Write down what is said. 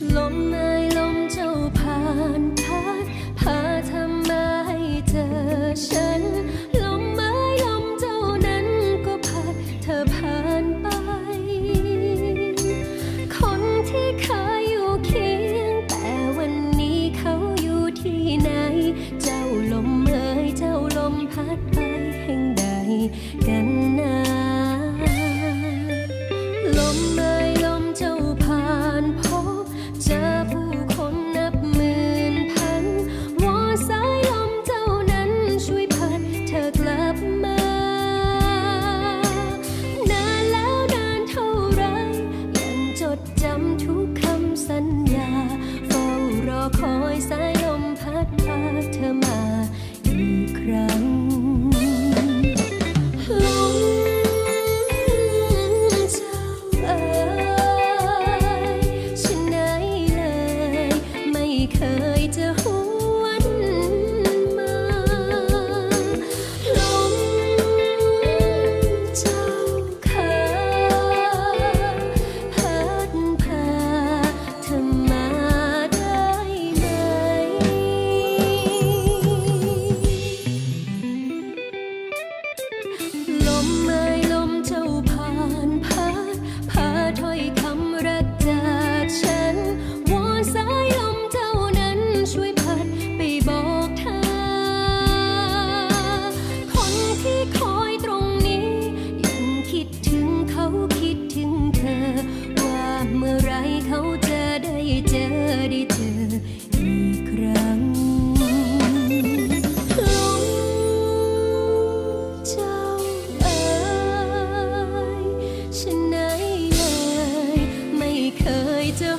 龙门。 จำทุกคำสัญญาเฝ้ารอคอยสยลมพัดพาเธอมาอีกครั้งเคยจะ 可以的